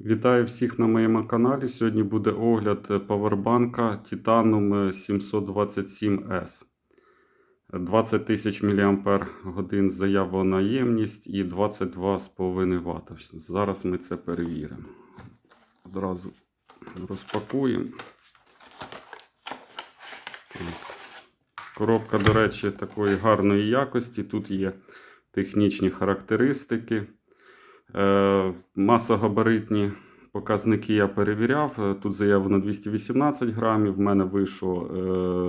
Вітаю всіх на моєму каналі. Сьогодні буде огляд е, павербанка Titanum 727S. 20 тисяч мАч заявлена ємність і 22,5 Вт. Зараз ми це перевіримо. Одразу розпакуємо. Коробка, до речі, такої гарної якості. Тут є технічні характеристики. Е, Масогабаритні показники я перевіряв. Е, Тут заявлено 218 грамів, в мене вийшло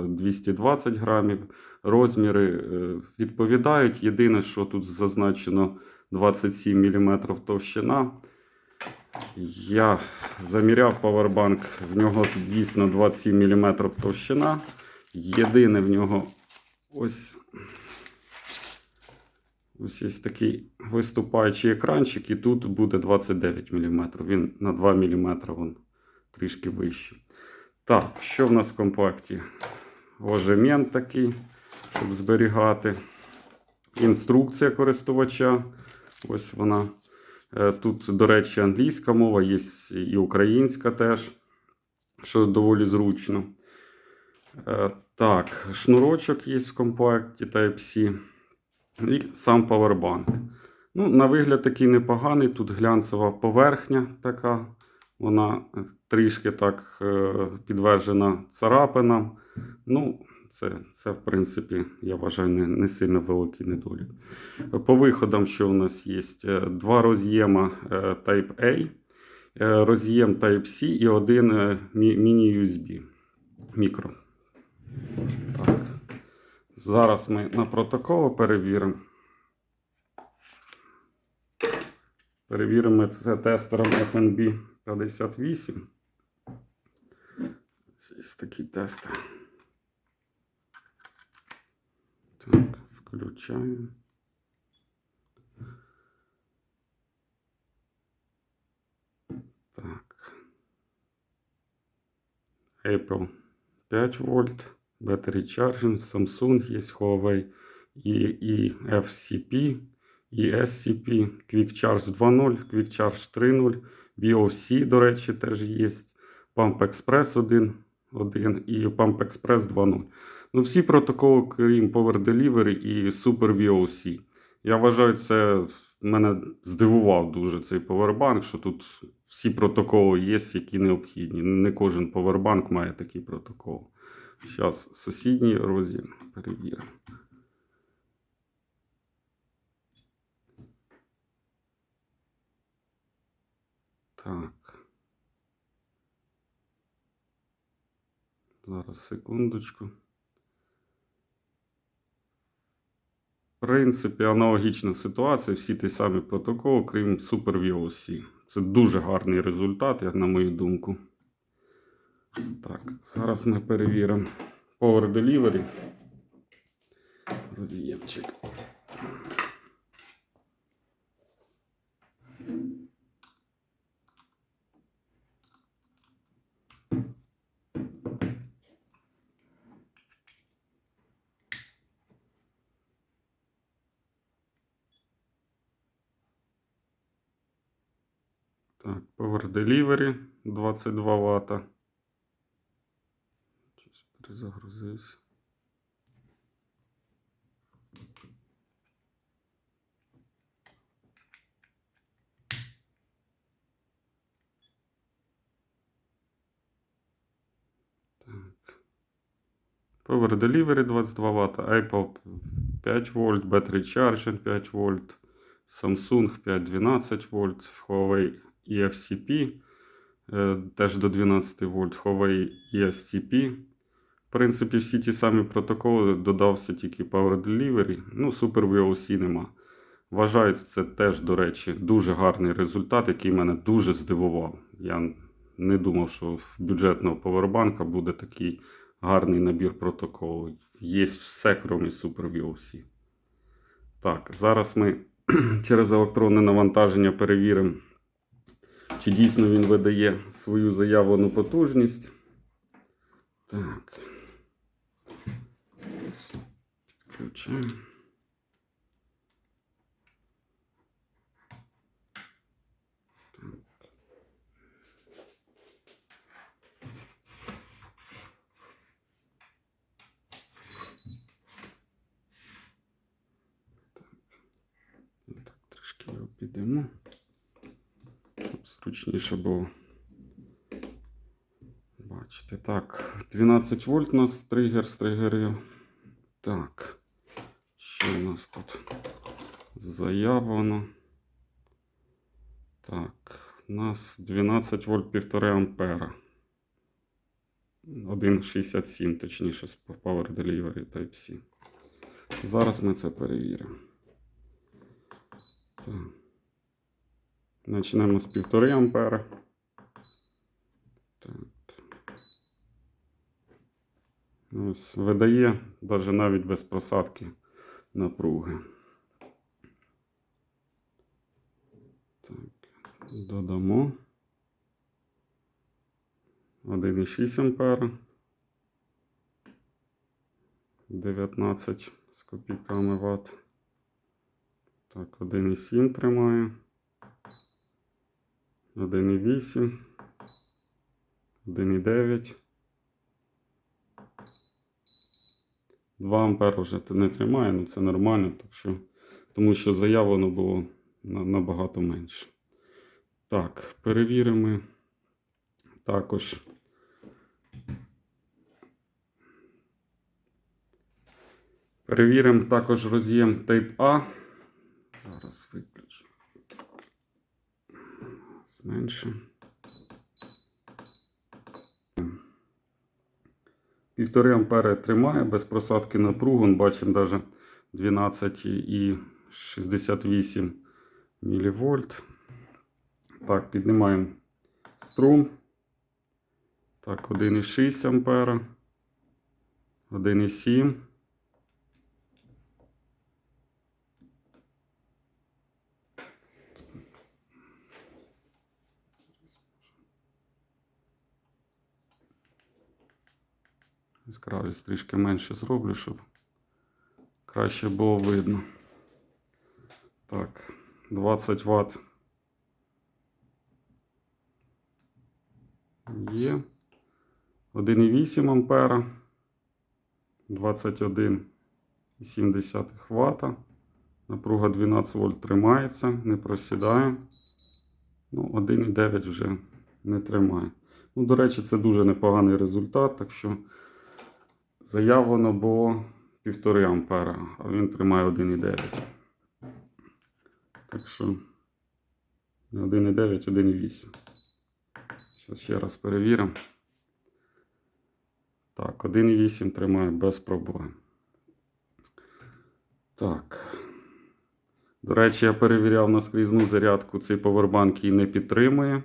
е, 220 грамів. Розміри е, відповідають. Єдине, що тут зазначено 27 мм товщина. Я заміряв павербанк, в нього дійсно 27 мм товщина. Єдине в нього ось Ось є такий виступаючий екранчик, і тут буде 29 мм. Він на 2 мм він трішки вищий. Так, що в нас в комплекті? Ложемент такий, щоб зберігати. Інструкція користувача. Ось вона. Е, Тут, до речі, англійська мова, є і українська теж, що доволі зручно. Е, Так, шнурочок є в комплекті Type-C. І сам павербанк. Ну, На вигляд такий непоганий. Тут глянцева поверхня така. Вона трішки так е, підтверджена царапинам. Ну, це, це, в принципі, я вважаю, не, не сильно великий недолік. По виходам, що у нас є? Е, Два роз'єма е, Type-A, роз'єм Type-C і один міні-USB мікро. Так. Зараз ми на протокол перевіримо. Перевіримо це тестером FNB 58. Ось Є такий тестер. Так, включаємо. Так. Apple 5 вольт. Battery Charging, Samsung є Huawei і, і FCP, і SCP, Quick Charge 2.0, Quick Charge 3.0, VOC, до речі, теж є. Pump Express 1, 1 і Pump Express 2.0. Ну, всі протоколи, крім Power Delivery і Super VOC. Я вважаю, це мене здивував дуже цей повербанк, що тут всі протоколи є, які необхідні. Не кожен повербанк має такий протокол. Зараз сусідній роз'єм перевіримо. Так. Зараз секундочку. В принципі, аналогічна ситуація, всі ті самі протоколи, крім SuperVOC. Це дуже гарний результат, як на мою думку. Так, зараз ми перевіримо Power Delivery. Роз'ємчик. Так, Power Delivery 22 Вт. Щось перезагрузився. Так. Power Delivery 22 Вт, Apple 5 вольт, Battery Charging 5 вольт, Samsung 5-12 вольт, Huawei EFCP е, теж до 12 вольт, Huawei ESCP. В принципі, всі ті самі протоколи додався тільки Power Delivery. Ну, Super VOC нема. Вважаю, це теж, до речі, дуже гарний результат, який мене дуже здивував. Я не думав, що в бюджетного повербанка буде такий гарний набір протоколів. Є все, крім Super VOC. Так, зараз ми через електронне навантаження перевіримо, чи дійсно він видає свою заявлену потужність. Так. включаємо. Підемо, зручніше було. Бачите, так, 12 вольт у нас тригер, з тригерів. Так що у нас тут заявлено? Так, у нас 12 вольт 1,5 ампера. 1,67, точніше, з Power Delivery Type-C. Зараз ми це перевіримо. Так. Почнемо з 1,5 ампера. Так. Ось видає навіть навіть без просадки напруги. Так, додамо 1,6 ампера. 19 з копійками ватт. Так, 1,7 тримає. 1,8. 1,9. 2 ампера вже не тримає, ну це нормально, так що, тому що заявлено було набагато менше. Так, перевіримо також. Перевіримо також роз'єм Type A. Зараз виключу. Зменшимо. Півтори ампери тримає без просадки напругу. Бачимо навіть 12,68 мВ. Так, піднімаємо струм. Так, 1,6 ампера. 1,7. Яскравість трішки менше зроблю, щоб краще було видно. Так, 20 Вт. Є. 1,8 ампера. 21,7 Вт. Напруга 12 вольт тримається, не просідає. Ну, 1,9 вже не тримає. Ну, до речі, це дуже непоганий результат, так що заявлено було 1,5 ампера, а він тримає 1,9. Так що 1,9, 1,8. Зараз ще раз перевіримо. Так, 1,8 тримає без проблем. Так. До речі, я перевіряв на скрізну зарядку, цей повербанк її не підтримує.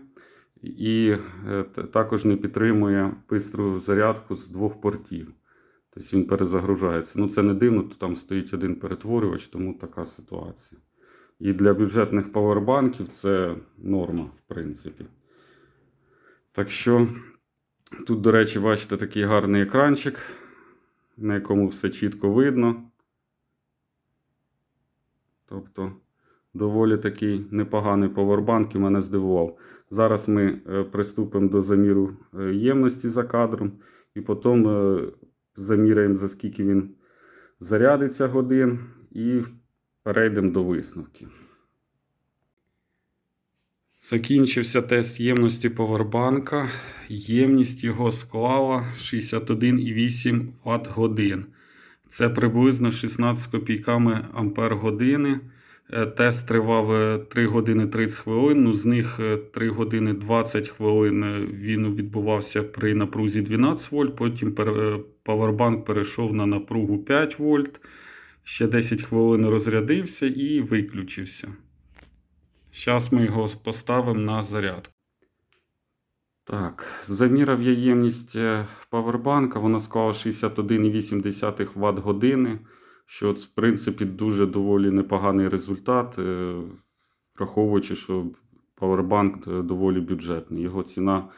І е, також не підтримує бистру зарядку з двох портів. Тобто він перезагружається. Ну, це не дивно, то там стоїть один перетворювач, тому така ситуація. І для бюджетних павербанків це норма, в принципі. Так що, тут, до речі, бачите такий гарний екранчик, на якому все чітко видно. Тобто, доволі такий непоганий повербанк і мене здивував. Зараз ми е, приступимо до заміру е, ємності за кадром, і потім е, заміряємо, за скільки він зарядиться годин, і перейдемо до висновків. Закінчився тест ємності повербанка. Ємність його склала 61,8 Вт годин. Це приблизно 16 копійками ампер години. Е, Тест тривав е, 3 години 30 хвилин. Ну, з них е, 3 години 20 хвилин е, він відбувався при напрузі 12 вольт. Потім е, павербанк перейшов на напругу 5 вольт. Ще 10 хвилин розрядився і виключився. Зараз ми його поставимо на зарядку. Так, заміряв я ємність е, павербанка, вона склала 61,8 Вт години, що в принципі дуже доволі непоганий результат, е, враховуючи, що павербанк е, доволі бюджетний. Його ціна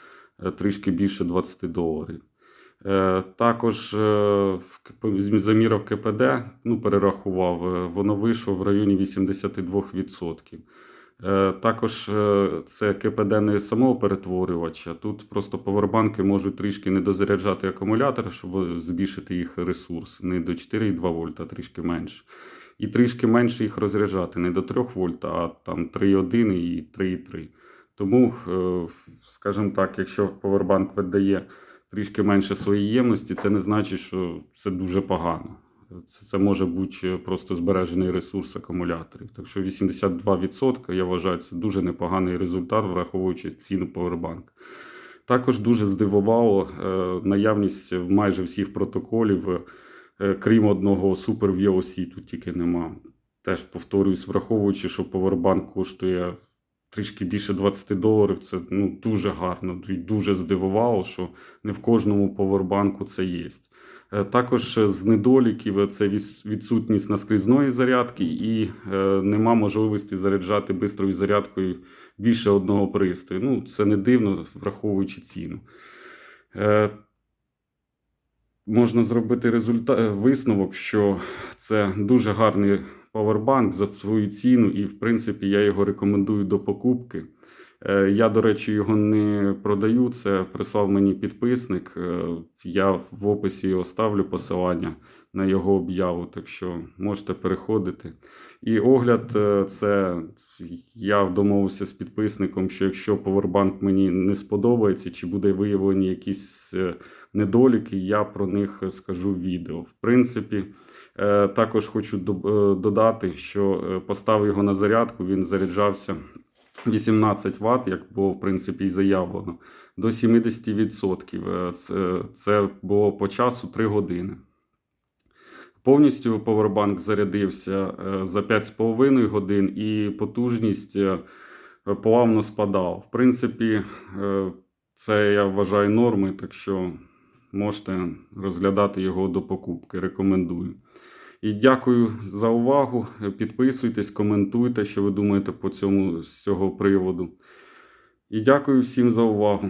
е, трішки більше 20 доларів. Також заміряв КПД, ну, перерахував, воно вийшло в районі 82%. Е, Також е, це КПД не самого перетворювача. Тут просто повербанки можуть трішки не дозаряджати акумулятор, щоб збільшити їх ресурс. Не до 4,2 вольта, а трішки менше. і трішки менше їх розряджати. Не до 3 вольт, а там 3,1 і 3,3. Тому, е, скажімо так, якщо повербанк видає трішки менше своєї ємності, це не значить, що це дуже погано. Це, це може бути просто збережений ресурс акумуляторів. Так що 82% я вважаю, це дуже непоганий результат, враховуючи ціну повербанка. Також дуже здивувало е, наявність майже всіх протоколів, е, крім одного Super VOC, тут тільки нема. Теж повторююсь, враховуючи, що повербанк коштує трішки більше 20 доларів, це ну, дуже гарно і дуже здивувало, що не в кожному повербанку це є. Е, Також з недоліків е, це відсутність наскрізної зарядки і е, нема можливості заряджати бистрою зарядкою більше одного пристрою. Ну, це не дивно, враховуючи ціну. Е, можна зробити результа... е, висновок, що це дуже гарний павербанк за свою ціну, і, в принципі, я його рекомендую до покупки. Е, Я, до речі, його не продаю. Це прислав мені підписник. Е, Я в описі оставлю посилання на його об'яву, так що можете переходити. І огляд е, це я домовився з підписником, що якщо повербанк мені не сподобається, чи буде виявлені якісь недоліки, я про них скажу в відео. В принципі, також хочу е, додати, що е, поставив його на зарядку, він заряджався 18 Вт, як було в принципі і заявлено, до 70%. Е, Це, було по часу 3 години. Повністю повербанк зарядився е, за 5,5 годин, і потужність е, плавно спадала. В принципі, е, це я вважаю норми, так що можете розглядати його до покупки. Рекомендую. І дякую за увагу. Підписуйтесь, коментуйте, що ви думаєте по цьому з цього приводу. І дякую всім за увагу.